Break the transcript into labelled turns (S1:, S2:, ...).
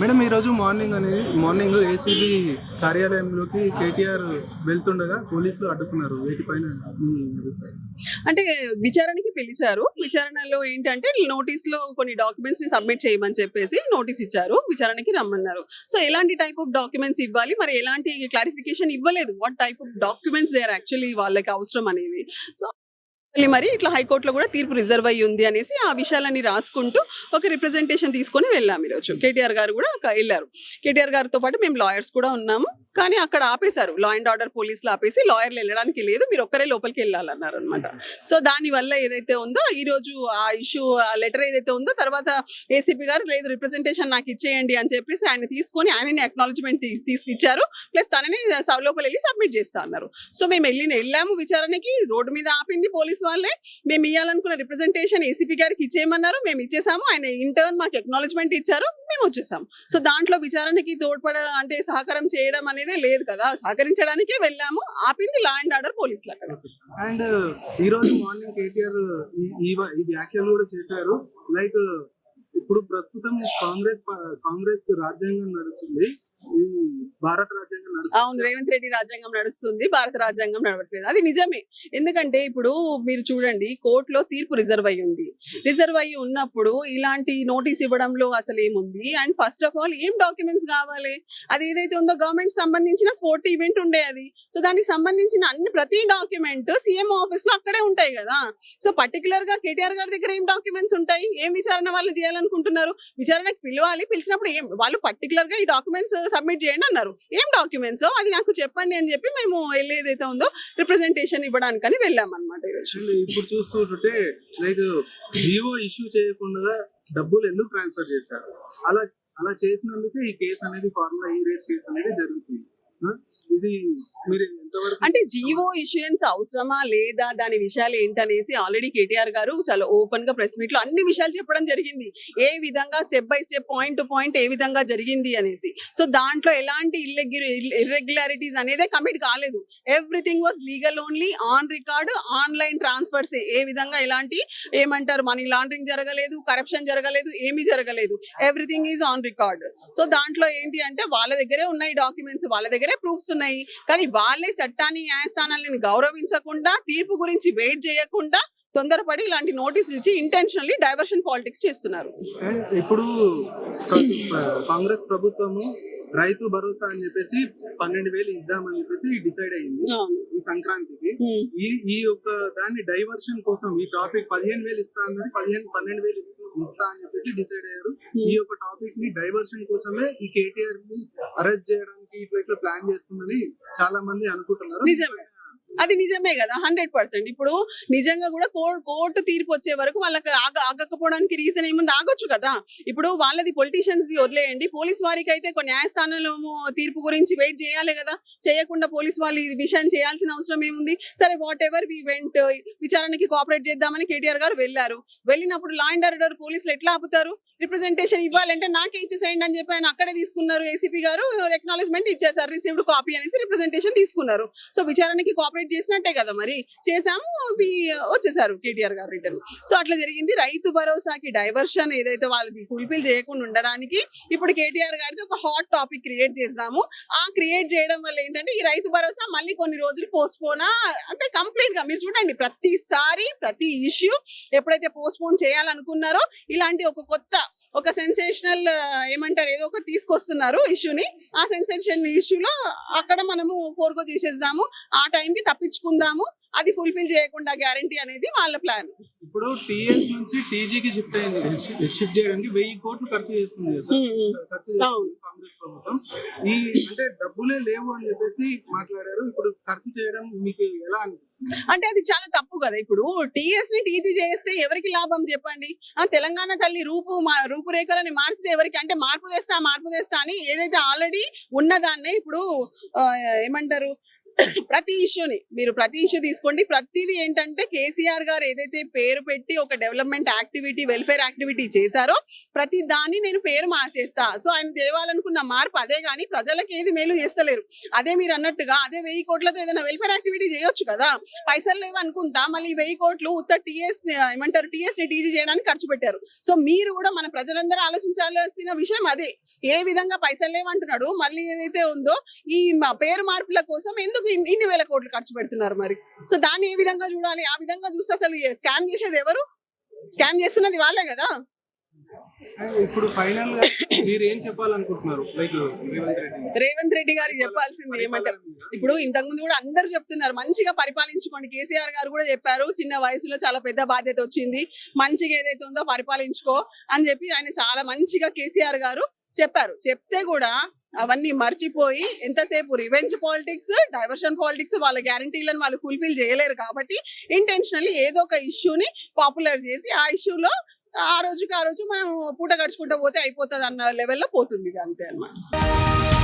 S1: Madam ఈ రోజు morning అనేది మార్నింగ్ ఏసీబీ కార్యాలయంలోకి కేటీఆర్ వెళ్తుండగా పోలీసులు అడ్డుకున్నారు. వీటిపైన
S2: అంటే విచారణకి పిలిచారు. విచారణలో ఏంటంటే నోటీస్లో కొన్ని డాక్యుమెంట్స్ని సబ్మిట్ చేయమని చెప్పేసి నోటీస్ ఇచ్చారు. విచారణకి రమ్మన్నారు. సో ఎలాంటి టైప్ ఆఫ్ డాక్యుమెంట్స్ ఇవ్వాలి? మరి ఎలాంటి క్లారిఫికేషన్ ఇవ్వలేదు. What type of documents they are actually వాళ్ళకి అవసరం అనేది. సో మరి ఇట్లా హైకోర్టులో కూడా తీర్పు రిజర్వ్ అయ్యి ఉంది అనేసి ఆ విషయాలన్నీ రాసుకుంటూ ఒక రిప్రజెంటేషన్ తీసుకొని వెళ్ళాం ఈరోజు. కేటీఆర్ గారు కూడా వెళ్ళారు. కేటీఆర్ గారితో పాటు మేము లాయర్స్ కూడా ఉన్నాము. కానీ అక్కడ ఆపేశారు. లా అండ్ ఆర్డర్ పోలీసులు ఆపేసి లాయర్లు వెళ్ళడానికి లేదు. మీరు ఒక్కరే లోపలికి వెళ్ళాలన్నారు అనమాట సో దాని వల్ల ఏదైతే ఉందో ఈ రోజు ఆ ఇష్యూ ఆ లెటర్ ఏదైతే ఉందో తర్వాత ఏసీపీ గారు లేదు రిప్రజెంటేషన్ నాకు ఇచ్చేయండి అని చెప్పేసి ఆయన తీసుకొని ఆయనని అక్నాలజ్మెంట్ తీసుకిచ్చారు. ప్లస్ తనని లోపల వెళ్ళి సబ్మిట్ చేస్తా అన్నారు. సో మేము వెళ్ళిన వెళ్ళాము విచారణకి. రోడ్డు మీద ఆపింది పోలీసు వాళ్ళే. మేము ఇవ్వాలనుకున్న రిప్రజెంటేషన్ ఏసీపీ గారికి ఇచ్చేయమన్నారు. మేము ఇచ్చేసాము. ఆయన ఇంటర్న్ మాకు ఎక్నాలజ్మెంట్ ఇచ్చారు. మేము వచ్చేసాము. సో దాంట్లో విచారణకి తోడ్పడ అంటే సహకారం చేయడం అనేది లేదు కదా. సహకరించడానికే వెళ్ళాము. ఆపింది లా అండ్ ఆర్డర్ పోలీసులు అక్కడ.
S1: అండ్ ఈ రోజు మార్నింగ్ కేటీఆర్ ఈ- వ్యాఖ్యలు కూడా చేశారు. లైక్ ఇప్పుడు ప్రస్తుతం కాంగ్రెస్ కాంగ్రెస్ రాజ్యాంగం నడుస్తుంది. ఈ భారత
S2: అవును రేవంత్ రెడ్డి రాజ్యాంగం నడుస్తుంది భారత రాజ్యాంగం నడవట్లేదు. అది నిజమే. ఎందుకంటే ఇప్పుడు మీరు చూడండి కోర్టులో తీర్పు రిజర్వ్ అయ్యి ఉంది. రిజర్వ్ అయ్యి ఉన్నప్పుడు ఇలాంటి నోటీస్ ఇవ్వడంలో అసలు ఏముంది? అండ్ ఫస్ట్ ఆఫ్ ఆల్ ఏం డాక్యుమెంట్స్ కావాలి? అది ఏదైతే ఉందో గవర్నమెంట్ సంబంధించిన స్పోర్ట్ ఈవెంట్ ఉండే అది. సో దానికి సంబంధించిన అన్ని ప్రతి డాక్యుమెంట్ సీఎం ఆఫీస్లో అక్కడే ఉంటాయి కదా. సో పర్టికులర్గా కేటీఆర్ గారి దగ్గర ఏం డాక్యుమెంట్స్ ఉంటాయి? ఏం విచారణ వాళ్ళు చేయాలనుకుంటున్నారు? విచారణకు పిలవాలి పిలిచినప్పుడు ఏం? వాళ్ళు పర్టికులర్గా ఈ డాక్యుమెంట్స్ సబ్మిట్ చేయండి అన్నారు. ఏం డాక్యుమెంట్స్? సో అది నాకు చెప్పండి అని చెప్పి మేము వెళ్ళి ఏదైతే ఉందో రిప్రజెంటేషన్ ఇవ్వడానికని వెళ్ళాం అనమాట ఈరోజు
S1: ఇప్పుడు చూస్తుంటే లైక్ జియో ఇష్యూ చేయకుండా డబ్బులు ఎందుకు ట్రాన్స్ఫర్ చేశారు? అలా అలా చేసినందుకే ఈ కేసు అనేది ఫార్ములా ఈ రేస్ కేసు అనేది జరుగుతుంది. ఇది మీరు
S2: అంటే జీవో ఇష్యూయన్స్ అవసరమా లేదా దాని విషయాలు ఏంటనేసి ఆల్రెడీ కేటీఆర్ గారు చాలా ఓపెన్గా ప్రెస్ మీట్లో అన్ని విషయాలు చెప్పడం జరిగింది. ఏ విధంగా step by step point to point ఏ విధంగా జరిగింది అనేసి. సో దాంట్లో ఎలాంటి ఇర్రెగ్యులారిటీస్ అనేది కమిట్ కాలేదు. Everything was legal only on record online transfers ఏ విధంగా ఎలాంటి ఏమంటారు మనీ లాండరింగ్ జరగలేదు కరప్షన్ జరగలేదు ఏమీ జరగలేదు. Everything is on record so దాంట్లో ఏంటి అంటే వాళ్ళ దగ్గరే ఉన్నాయి డాక్యుమెంట్స్ వాళ్ళ దగ్గరే ప్రూఫ్స్ ఉన్నాయి. కానీ వాళ్ళే చట్టాన్ని న్యాయస్థానాలను గౌరవించకుండా తీర్పు గురించి వెయిట్ చేయకుండా తొందరపడి ఇలాంటి నోటీసులు ఇచ్చి ఇంటెన్షనల్లీ డైవర్షన్ పాలిటిక్స్ చేస్తున్నారు.
S1: ఇప్పుడు కాంగ్రెస్ ప్రభుత్వము రైతు భరోసా అని చెప్పేసి పన్నెండు వేలు ఇద్దామని చెప్పేసి డిసైడ్ అయింది ఈ సంక్రాంతికి. ఈ ఈ యొక్క దాన్ని డైవర్షన్ కోసం ఈ టాపిక్ పదిహేను వేలు ఇస్తా అన్నది పదిహేను పన్నెండు వేలు ఇస్తా ఇస్తా అని చెప్పేసి డిసైడ్ అయ్యారు. ఈ యొక్క టాపిక్ని డైవర్షన్ కోసమే ఈ కేటీఆర్ని అరెస్ట్ చేయడానికి ఇట్లా ఇట్లా ప్లాన్ చేస్తుందని చాలా మంది అనుకుంటున్నారు.
S2: అది నిజమే కదా హండ్రెడ్ పర్సెంట్. ఇప్పుడు నిజంగా కూడా కోర్టు కోర్టు తీర్పు వచ్చే వరకు వాళ్ళకి ఆగ ఆగకపోవడానికి రీజన్ ఏముంది? ఆగొచ్చు కదా. ఇప్పుడు వాళ్ళది పొలిటీషియన్స్ ది వదిలేయండి. పోలీస్ వారికి అయితే కొన్ని న్యాయస్థానంలో తీర్పు గురించి వెయిట్ చేయాలి కదా. చేయకుండా పోలీస్ వాళ్ళు ఈ విషయం చేయాల్సిన అవసరం ఏముంది? సరే వాట్ ఎవర్ వి వెంట్ విచారణకి కోఆపరేట్ చేద్దామని కేటీఆర్ గారు వెళ్ళారు. వెళ్ళినప్పుడు లా అండ్ ఆర్డర్ పోలీసులు ఎట్లా ఆపుతారు? రిప్రజెంటేషన్ ఇవ్వాలంటే నాకే ఇచ్చేసేయండి అని చెప్పి ఆయన అక్కడే తీసుకున్నారు. ఏసీపీ గారు ఎక్నాలజ్మెంట్ ఇచ్చేసారు రిసీవ్డ్ కాపీ అనేసి రిప్రజెంటేషన్ తీసుకున్నారు. సో విచారణకి కోఆపరేట్ చేసినట్టే కదా మరి. చేసాము వచ్చేసారు కేటీఆర్ గారు రిటర్న్. సో అట్లా జరిగింది. రైతు భరోసాకి డైవర్షన్ ఏదైతే వాళ్ళది ఫుల్ఫిల్ చేయకుండా ఉండడానికి ఇప్పుడు కేటీఆర్ గారిది ఒక హాట్ టాపిక్ క్రియేట్ చేసాము ఆ క్రియేట్ చేయడం వల్ల ఏంటంటే ఈ రైతు భరోసా మళ్ళీ కొన్ని రోజులు పోస్ట్పోనా అంటే కంప్లీట్గా మీరు చూడండి ప్రతిసారి ప్రతి ఇష్యూ ఎప్పుడైతే పోస్ట్పోన్ చేయాలనుకున్నారో ఇలాంటి ఒక కొత్త ఒక సెన్సేషనల్ ఏమంటారు ఏదో ఒకటి తీసుకొస్తున్నారు ఇష్యూని ఆ సెన్సేషన్ ఇష్యూలో అక్కడ మనము ఫోర్గో చేసేద్దాము. ఆ టైంకి తప్పించుకుందాము అది ఫుల్ఫిల్ చేయకుండా గ్యారంటీ అనేది వాళ్ళ ప్లాన్
S1: ఇప్పుడు టీఎస్ నుంచి టీజీకి షిఫ్ట్ అయింది. షిఫ్ట్ చేయడానికి వెయ్యి కోట్లు ఖర్చు చేస్తుంది కాంగ్రెస్ ప్రభుత్వం. ఈ అంటే డబ్బులే లేవు అని చెప్పేసి మాట్లాడారు. ఇప్పుడు ఖర్చు చేయడం మీకు ఎలా అనిపిస్తుంది?
S2: అంటే అది చాలా తప్పు కదా ఇప్పుడు. టీఎస్ని టీజీ చేస్తే ఎవరికి లాభం చెప్పండి? తెలంగాణ తల్లి రూపు రూపురేఖలని మార్చితే ఎవరికి? అంటే మార్పు తెస్తా మార్పు తెస్తా అని ఏదైతే ఆల్రెడీ ఉన్నదాన్నే ఇప్పుడు ఏమంటారు? ప్రతి ఇష్యూని మీరు ప్రతి ఇష్యూ తీసుకోండి. ప్రతిదీ ఏంటంటే కేసీఆర్ గారు ఏదైతే పేరు పెట్టి ఒక డెవలప్మెంట్ యాక్టివిటీ వెల్ఫేర్ యాక్టివిటీ చేశారో ప్రతి దాన్ని నేను పేరు మార్చేస్తా. సో ఆయన తేవాలనుకున్న మార్పు అదే కానీ ప్రజలకు ఏది మేలు చేస్తలేరు. అదే మీరు అన్నట్టుగా అదే వెయ్యి కోట్లతో ఏదైనా వెల్ఫేర్ యాక్టివిటీ చేయొచ్చు కదా. పైసలు లేవు అనుకుంటా మళ్ళీ వెయ్యి కోట్లు ఉత్త టీఎస్ ఏమంటారు టీఎస్ టీజీ చేయడానికి ఖర్చు పెట్టారు. సో మీరు కూడా మన ప్రజలందరూ ఆలోచించాల్సిన విషయం అదే. ఏ విధంగా పైసలు లేవంటున్నాడు మళ్ళీ ఏదైతే ఉందో ఈ పేరు మార్పుల కోసం ఎందుకు ఇన్ని ఇన్ని వేల కోట్లు ఖర్చు పెడుతున్నారు మరి. సో దాన్ని ఏ విధంగా చూడాలి? ఆ విధంగా చూస్తే అసలు స్కామ్ చేసేది ఎవరు? స్కామ్ చేస్తున్నది వాళ్ళే కదా.
S1: ఇప్పుడు ఫైనల్గా మీరు ఏం చెప్పాలనుకుంటున్నారు? లైక్ రేవంత్ రెడ్డి
S2: రేవంత్ రెడ్డి గారికి చెప్పాల్సింది ఏమంటే ఇప్పుడు ఇంతకు ముందు కూడా అందరు చెప్తున్నారు మంచిగా పరిపాలించుకోండి. కేసీఆర్ గారు కూడా చెప్పారు చిన్న వయసులో చాలా పెద్ద బాధ్యత వచ్చింది. మంచిగా ఏదైతే ఉందో పరిపాలించుకో అని చెప్పి ఆయన చాలా మంచిగా కేసీఆర్ గారు చెప్పారు. చెప్తే కూడా అవన్నీ మర్చిపోయి ఎంతసేపు రివెంజ్ పాలిటిక్స్ డైవర్షన్ పాలిటిక్స్ వాళ్ళ గ్యారంటీలను వాళ్ళు ఫుల్ఫిల్ చేయలేరు కాబట్టి ఇంటెన్షనల్లీ ఏదో ఒక ఇష్యూని పాపులర్ చేసి ఆ ఇష్యూలో ఆ రోజుకి ఆ రోజు మనం పూట గడుచుకుంటూ పోతే అయిపోతుంది అన్న లెవెల్లో పోతుంది ఇది అంతే అన్నమాట.